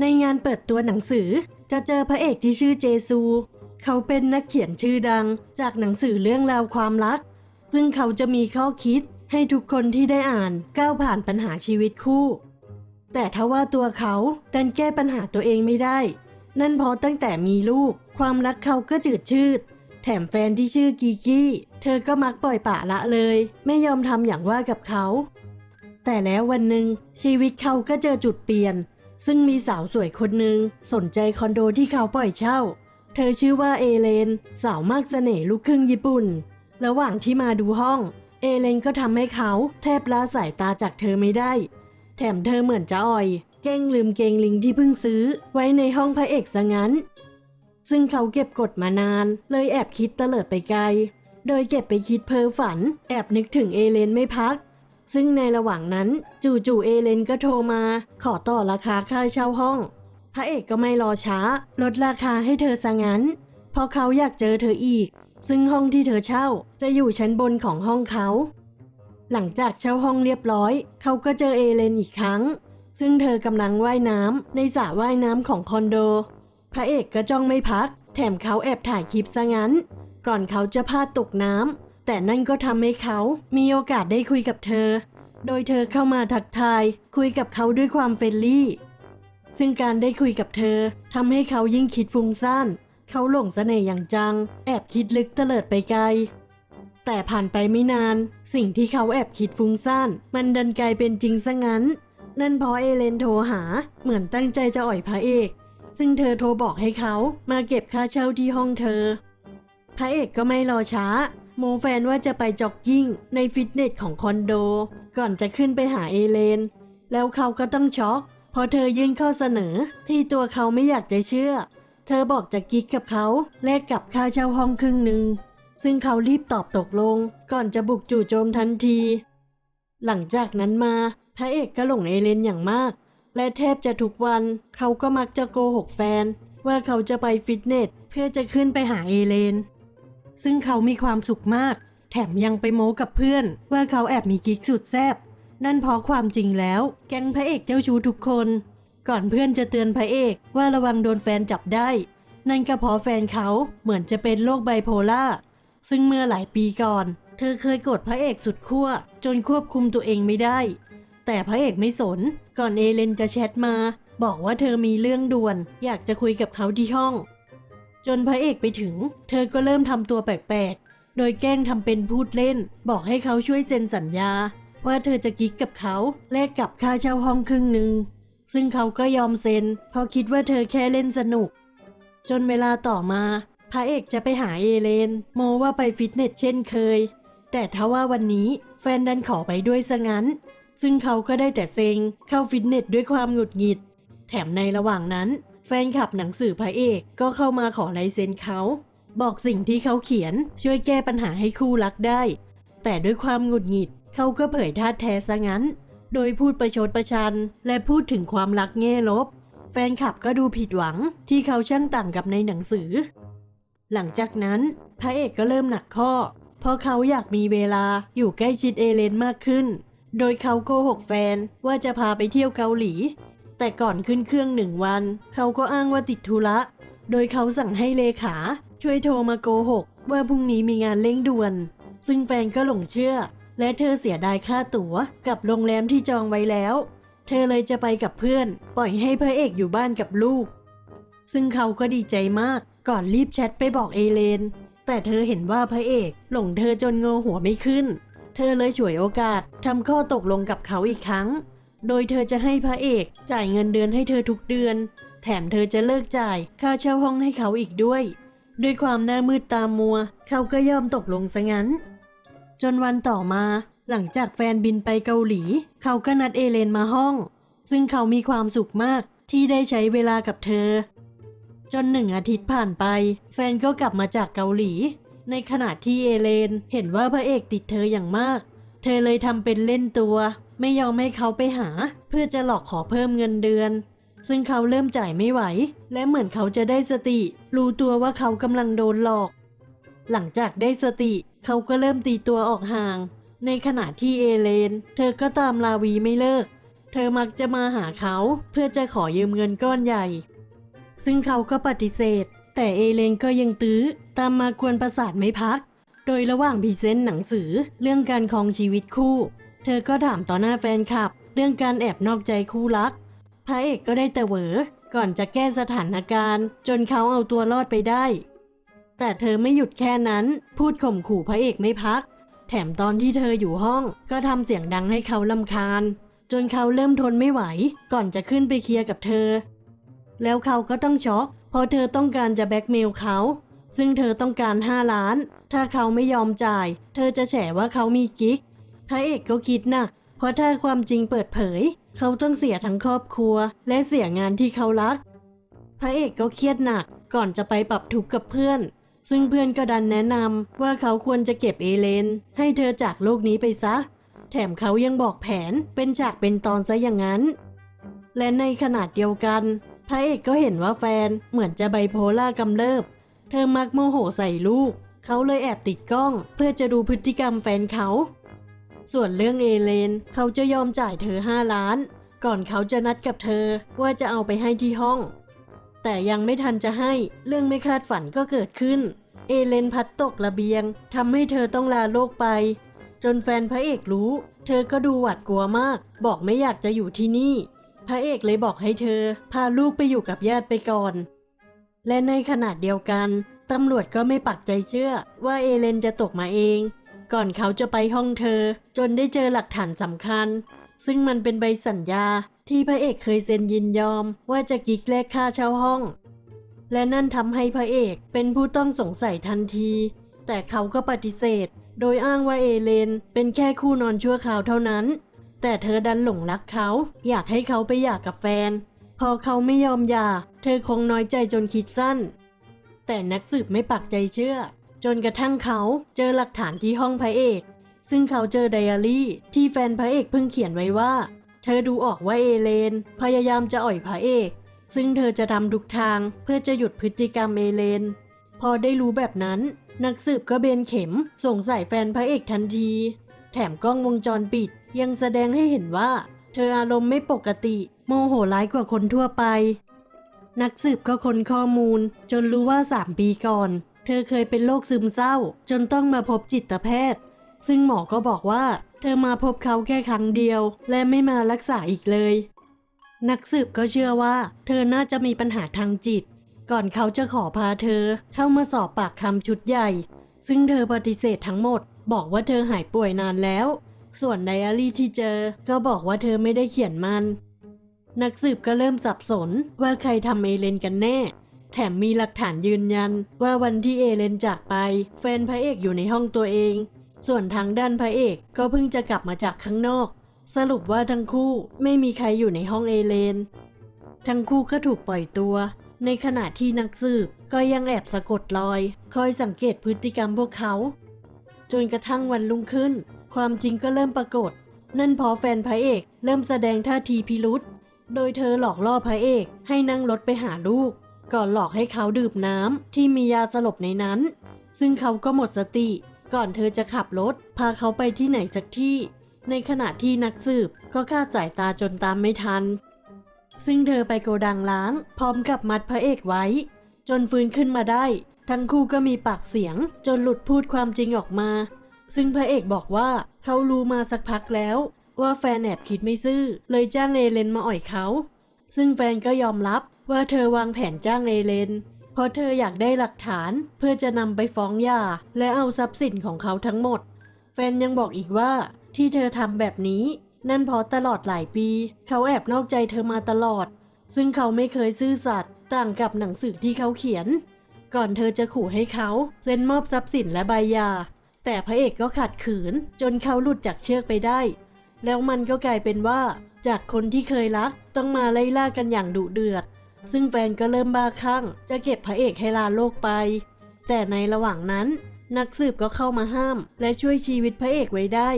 ในงานเปิดตัวหนังสือจะเจอพระเอกที่ชื่อเจซู เขาเป็นนักเขียนชื่อดังจากหนังสือเรื่องราวความรัก ซึ่งเขาจะมีข้อคิดให้ทุกคนที่ได้อ่านก้าวผ่านปัญหาชีวิตคู่ แต่ทว่าตัวเขาดันแก้ปัญหาตัวเองไม่ได้ นั่นเพราะตั้งแต่มีลูก ความรักเขาก็จืดชืด แถมแฟนที่ชื่อกีกี้ เธอก็มักปล่อยปะละเลย ไม่ยอมทำอย่างว่ากับเขา แต่แล้ววันหนึ่งชีวิตเขาก็เจอจุดเปลี่ยน ซึ่งมีสาวสวยคนหนึ่งสนใจคอนโดที่เขาปล่อยเช่า เธอชื่อว่าเอเลน สาวมากเสน่ห์ลูกครึ่งญี่ปุ่น ระหว่างที่มาดูห้อง เอเลนก็ทำให้เขาแทบละสายตาจากเธอไม่ได้ แถมเธอเหมือนจะอ่อยแกล้งลืมเกงลิงที่เพิ่งซื้อ ไว้ในห้องพระเอกซะงั้น ซึ่งเขาเก็บกดมานาน เลยแอบคิดเตลิดไปไกล โดยเก็บไปคิดเพ้อฝัน แอบนึกถึงเอเลนไม่พัก ซึ่งในระหว่างนั้นจู่ๆเอเลนก็โทรมา ขอต่อราคาค่าเช่าห้อง พระเอกก็ไม่รอช้า ลดราคาให้เธอซะงั้น เพราะเขาอยากเจอเธออีก ซึ่งห้องที่เธอเช่าจะอยู่ชั้นบนของห้องเขา หลังจากเช่าห้องเรียบร้อย เขาก็เจอเอเลนอีกครั้ง ซึ่งเธอกำลังว่ายน้ำในสระว่ายน้ำของคอนโด พระเอกก็จ้องไม่พัก แถมเขาแอบถ่ายคลิปซะงั้น ก่อนเขาจะพลาดตกน้ำ แต่นั่นก็ทำให้เขามีโอกาสได้คุยกับเธอ โดยเธอเข้ามาทักทาย คุยกับเขาด้วยความเฟรนลี่ ซึ่งการได้คุยกับเธอทำให้เขายิ่งคิดฟุ้งซ่านเขาหลงเสน่ห์อย่างจัง แอบคิดลึกเตลิดไปไกล แต่ผ่านไปไม่นาน สิ่งที่เขาแอบคิดฟุ้งซ่านมันดันกลายเป็นจริงซะงั้น นั่นเพราะเอเลนโทรหาเหมือนตั้งใจจะอ่อยพระเอก ซึ่งเธอโทรบอกให้เขามาเก็บค่าเช่าที่ห้องเธอ พระเอกก็ไม่รอช้า โมแฟนว่าจะไปจ็อกกิ้งในฟิตเนสของคอนโด ก่อนจะขึ้นไปหาเอเลน แล้วเขาก็ต้องช็อกเพราะเธอยื่นข้อเสนอที่ตัวเขาไม่อยากจะเชื่อ เธอบอกจะกิ๊กกับเขาแลกกับค่าเช่าห้องครึ่งหนึ่งซึ่งเขารีบตอบตกลง ก่อนจะบุกจู่โจมทันที หลังจากนั้นมาพระเอกก็หลงเอเลนอย่างมาก และแทบจะทุกวันเขาก็มักจะโกหกแฟน ว่าเขาจะไปฟิตเนสเพื่อจะขึ้นไปหาเอเลน ซึ่งเขามีความสุขมาก แถมยังไปโม้กับเพื่อน ว่าเขาแอบมีกิ๊กสุดแซบนั่นเพราะความจริงแล้ว แก๊งพระเอกเจ้าชู้ทุกคน ก่อนเพื่อนจะเตือนพระเอกว่าระวังโดนแฟนจับได้ นั่นก็เพราะแฟนเขาเหมือนจะเป็นโรคไบโพล่าซึ่งเมื่อหลายปีก่อน เธอเคยกดพระเอกสุดขั้วจนควบคุมตัวเองไม่ได้ แต่พระเอกไม่สน ก่อนเอเลนจะแชทมา บอกว่าเธอมีเรื่องด่วน อยากจะคุยกับเขาที่ห้อง จนพระเอกไปถึง เธอก็เริ่มทำตัวแปลกๆ โดยแกล้งทำเป็นพูดเล่น บอกให้เขาช่วยเซ็นสัญญา ว่าเธอจะกิ๊กกับเขาแลกกับค่าเช่าห้องครึ่งหนึ่งซึ่งเขาก็ยอมเซ็นเพราะคิดว่าเธอแค่เล่นสนุก จนเวลาต่อมา พระเอกจะไปหาเอเลน โมว่าไปฟิตเนสเช่นเคย แต่ทว่าวันนี้แฟนดันขอไปด้วยซะงั้น ซึ่งเขาก็ได้แต่เซ็งเข้าฟิตเนสด้วยความหงุดหงิด แถมในระหว่างนั้น แฟนคลับหนังสือพระเอกก็เข้ามาขอลายเซ็นเขาบอกสิ่งที่เขาเขียนช่วยแก้ปัญหาให้คู่รักได้ แต่ด้วยความหงุดหงิดเขาก็เผยท่าแท้ซะงั้น โดยพูดประชดประชัน และพูดถึงความรักแง่ลบ แฟนคลับก็ดูผิดหวังที่เขาช่างต่างกับในหนังสือ หลังจากนั้นพระเอกก็เริ่มหนักข้อ เพราะเขาอยากมีเวลาอยู่ใกล้ชิดเอเลนมากขึ้น โดยเขาโกหกแฟนว่าจะพาไปเที่ยวเกาหลี แต่ก่อนขึ้นเครื่องหนึ่งวัน เขาก็อ้างว่าติดธุระ โดยเขาสั่งให้เลขา ช่วยโทรมาโกหก ว่าพรุ่งนี้มีงานเร่งด่วน ซึ่งแฟนก็หลงเชื่อ และเธอเสียดายค่าตั๋ว กับโรงแรมที่จองไว้แล้ว เธอเลยจะไปกับเพื่อน ปล่อยให้พระเอกอยู่บ้านกับลูก ซึ่งเขาก็ดีใจมากก่อนรีบแชทไปบอกเอเลน แต่เธอเห็นว่าพระเอกหลงเธอจนงอหัวไม่ขึ้น เธอเลยฉวยโอกาสทำข้อตกลงกับเขาอีกครั้ง โดยเธอจะให้พระเอกจ่ายเงินเดือนให้เธอทุกเดือน แถมเธอจะเลิกจ่ายค่าเช่าห้องให้เขาอีกด้วย ด้วยความหน้ามืดตามัว เขาก็ยอมตกลงซะงั้น จนวันต่อมาหลังจากแฟนบินไปเกาหลี เขาก็นัดเอเลนมาห้อง ซึ่งเขามีความสุขมากที่ได้ใช้เวลากับเธอ จนหนึ่งอาทิตย์ผ่านไป แฟนก็กลับมาจากเกาหลี ในขณะที่เอเลนเห็นว่าพระเอกติดเธออย่างมาก เธอเลยทำเป็นเล่นตัว ไม่ยอมให้เขาไปหา เพื่อจะหลอกขอเพิ่มเงินเดือน ซึ่งเขาเริ่มจ่ายไม่ไหว และเหมือนเขาจะได้สติ รู้ตัวว่าเขากำลังโดนหลอก หลังจากได้สติ เขาก็เริ่มตีตัวออกห่าง ในขณะที่เอเลน เธอก็ตามลาวีไม่เลิก เธอมักจะมาหาเขาเพื่อจะขอยืมเงินก้อนใหญ่ ซึ่งเขาก็ปฏิเสธ แต่เอเลนก็ยังตื้อตามมากวนประสาทไม่พัก โดยระหว่างพรีเซนต์หนังสือเรื่องการครองชีวิตคู่ เธอก็ถามต่อหน้าแฟนคลับ เรื่องการแอบนอกใจคู่รัก พระเอกก็ได้แต่เหวอก่อนจะแก้สถานการณ์ จนเขาเอาตัวรอดไปได้ แต่เธอไม่หยุดแค่นั้น พูดข่มขู่พระเอกไม่พัก แถมตอนที่เธออยู่ห้อง ก็ทำเสียงดังให้เขาลำคาญ จนเขาเริ่มทนไม่ไหว ก่อนจะขึ้นไปเคลียร์กับเธอ แล้วเขาก็ต้องช็อกเพราะเธอต้องการจะแบ็กเมลเขา ซึ่งเธอต้องการ 5 ล้าน ถ้าเขาไม่ยอมจ่าย เธอจะแฉว่าเขามีกิ๊ก พระเอกก็คิดหนัก เพราะถ้าความจริงเปิดเผย เขาต้องเสียทั้งครอบครัว และเสียงานที่เขารัก พระเอกก็เครียดหนักก่อนจะไปปรับทุกข์กับเพื่อน ซึ่งเพื่อนก็ดันแนะนำว่าเขาควรจะเก็บเอเลน ให้เธอจากโลกนี้ไปซะ แถมเขายังบอกแผนเป็นฉากเป็นตอนซะอย่างนั้น และในขนาดเดียวกัน พระเอกก็เห็นว่าแฟนเหมือนจะไบโพล่ากำเริบ เธอมักโมโหใส่ลูก เขาเลยแอบติดกล้อง เพื่อจะดูพฤติกรรมแฟนเขา ส่วนเรื่องเอเลน เขาจะยอมจ่ายเธอ 5 ล้าน ก่อนเขาจะนัดกับเธอว่าจะเอาไปให้ที่ห้อง แต่ยังไม่ทันจะให้เรื่องไม่คาดฝันก็เกิดขึ้น เอเลนพัดตกระเบียงทำให้เธอต้องลาโลกไป จนแฟนพระเอกรู้ เธอก็ดูหวาดกลัวมาก บอกไม่อยากจะอยู่ที่นี่ พระเอกเลยบอกให้เธอ พาลูกไปอยู่กับญาติไปก่อน และในขณะเดียวกันตำรวจก็ไม่ปักใจเชื่อว่าเอเลนจะตกมาเอง ก่อนเขาจะไปห้องเธอ จนได้เจอหลักฐานสำคัญ ซึ่งมันเป็นใบสัญญาที่พระเอกเคยเซ็นยินยอม ว่าจะกิ๊กแลกค่าเช่าห้อง และนั่นทำให้พระเอกเป็นผู้ต้องสงสัยทันที แต่เขาก็ปฏิเสธ โดยอ้างว่าเอเลน เป็นแค่คู่นอนชั่วคราวเท่านั้น แต่เธอดันหลงรักเขา อยากให้เขาไปหย่ากับแฟน พอเขาไม่ยอมหย่า เธอคงน้อยใจจนคิดสั้น แต่นักสืบไม่ปักใจเชื่อ จนกระทั่งเขาเจอหลักฐานที่ห้องพระเอก ซึ่งเขาเจอไดอารี่ที่แฟนพระเอกเพิ่งเขียนไว้ว่า เธอดูออกว่าเอเลน พยายามจะอ่อยพระเอก ซึ่งเธอจะทำทุกทางเพื่อจะหยุดพฤติกรรมเอเลน พอได้รู้แบบนั้น นักสืบก็เบนเข็มสงสัยแฟนพระเอกทันที แถมกล้องวงจรปิดยังแสดงให้เห็นว่า เธออารมณ์ไม่ปกติ โมโหร้ายกว่าคนทั่วไป นักสืบก็ค้นข้อมูล จนรู้ว่า3ปีก่อน เธอเคยเป็นโรคซึมเศร้า จนต้องมาพบจิตแพทย์ ซึ่งหมอก็บอกว่า เธอมาพบเขาแค่ครั้งเดียว และไม่มารักษาอีกเลย นักสืบก็เชื่อว่า เธอน่าจะมีปัญหาทางจิต ก่อนเขาจะขอพาเธอเข้ามาสอบปากคำชุดใหญ่ ซึ่งเธอปฏิเสธทั้งหมด บอกว่าเธอหายป่วยนานแล้ว ส่วนไดอารี่ที่เจอ ก็บอกว่าเธอไม่ได้เขียนมัน นักสืบก็เริ่มสับสนว่าใครทำเอเลนกันแน่ แถมมีหลักฐานยืนยัน ว่าวันที่เอเลนจากไป แฟนพระเอกอยู่ในห้องตัวเอง ส่วนทางด้านพระเอกก็เพิ่งจะกลับมาจากข้างนอก สรุปว่าทั้งคู่ไม่มีใครอยู่ในห้องเอเลน ทั้งคู่ก็ถูกปล่อยตัว ในขณะที่นักสืบก็ยังแอบสะกดรอย คอยสังเกตพฤติกรรมพวกเขา จนกระทั่งวันรุ่งขึ้น ความจริงก็เริ่มปรากฏ นั่นพอแฟนพระเอกเริ่มแสดงท่าทีพิรุษโดยเธอหลอกล่อพระเอกให้นั่งรถไปหาลูก ก่อนหลอกให้เขาดื่มน้ำที่มียาสลบในนั้น ซึ่งเขาก็หมดสติ ก่อนเธอจะขับรถ พาเขาไปที่ไหนสักที่ ในขณะที่นักสืบก็คาดสายตาจนตามไม่ทัน ซึ่งเธอไปโกดังล้าง พร้อมกับมัดพระเอกไว้ จนฟื้นขึ้นมาได้ ทั้งคู่ก็มีปากเสียง จนหลุดพูดความจริงออกมา ซึ่งพระเอกบอกว่าเขารู้มาสักพักแล้ว ว่าแฟนแอบคิดไม่ซื่อเลยจ้างเอเลนมาอ่อยเขาซึ่งแฟนก็ยอมรับ ว่าเธอวางแผนจ้างเอเลน เพราะเธออยากได้หลักฐานเพื่อจะนำไปฟ้องหย่าและเอาทรัพย์สินของเขาทั้งหมด แฟนยังบอกอีกว่าที่เธอทำแบบนี้ นั่นเพราะตลอดหลายปี เขาแอบนอกใจเธอมาตลอด ซึ่งเขาไม่เคยซื่อสัตย์ต่างกับหนังสือที่เขาเขียน ก่อนเธอจะขู่ให้เขาเซ็นมอบทรัพย์สินและใบหย่าแต่พระเอกก็ขัดขืน จนเขาหลุดจากเชือกไปได้ แล้วมันก็กลายเป็นว่า จากคนที่เคยรักต้องมาไล่ล่ากันอย่างดุเดือด ซึ่งแฟนก็เริ่มบ้าคลั่ง จะเก็บพระเอกให้ลาโลกไป แต่ในระหว่างนั้น นักสืบก็เข้ามาห้าม และช่วยชีวิตพระเอกไว้ได้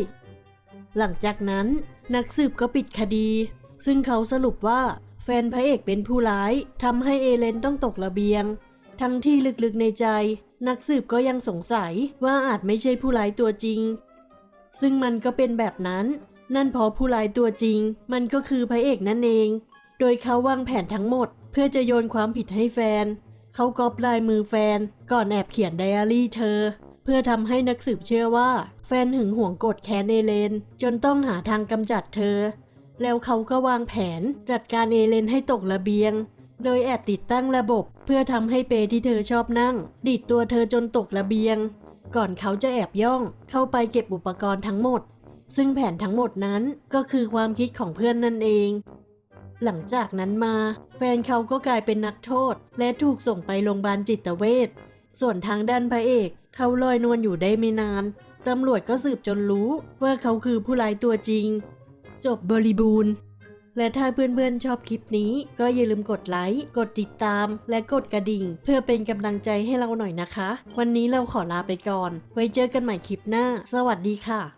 หลังจากนั้น นักสืบก็ปิดคดี ซึ่งเขาสรุปว่า แฟนพระเอกเป็นผู้ร้ายทำให้เอเลนต้องตกระเบียง ทั้งที่ลึกๆในใจ นักสืบก็ยังสงสัยว่าอาจไม่ใช่ผู้ร้ายตัวจริง ซึ่งมันก็เป็นแบบนั้น นั่นเพราะผู้ร้ายตัวจริง มันก็คือพระเอกนั่นเอง โดยเขาวางแผนทั้งหมด เพื่อจะโยนความผิดให้แฟน เขาก๊อปลายมือแฟน ก่อนแอบเขียนไดอารี่เธอ เพื่อทำให้นักสืบเชื่อว่า แฟนหึงหวงกดแค้นเอเลน จนต้องหาทางกำจัดเธอ แล้วเขาก็วางแผนจัดการเอเลนให้ตกระเบียง โดยแอบติดตั้งระบบ เพื่อทำให้เปที่เธอชอบนั่งดิดตัวเธอจนตกระเบียง ก่อนเขาจะแอบย่องเข้าไปเก็บอุปกรณ์ทั้งหมดซึ่งแผนทั้งหมดนั้นก็คือความคิดของเพื่อนนั่นเอง หลังจากนั้นมา แฟนเขาก็กลายเป็นนักโทษ และถูกส่งไปโรงพยาบาลจิตเวช ส่วนทางด้านพระเอก เขาลอยนวลอยู่ได้ไม่นาน ตำรวจก็สืบจนรู้ว่าเขาคือผู้ร้ายตัวจริง จบบริบูรณ์ และถ้าเพื่อนๆชอบคลิปนี้ก็อย่าลืมกดไลค์ กดติดตาม และกดกระดิ่ง เพื่อเป็นกำลังใจให้เราหน่อยนะคะ วันนี้เราขอลาไปก่อน ไว้เจอกันใหม่คลิปหน้า สวัสดีค่ะ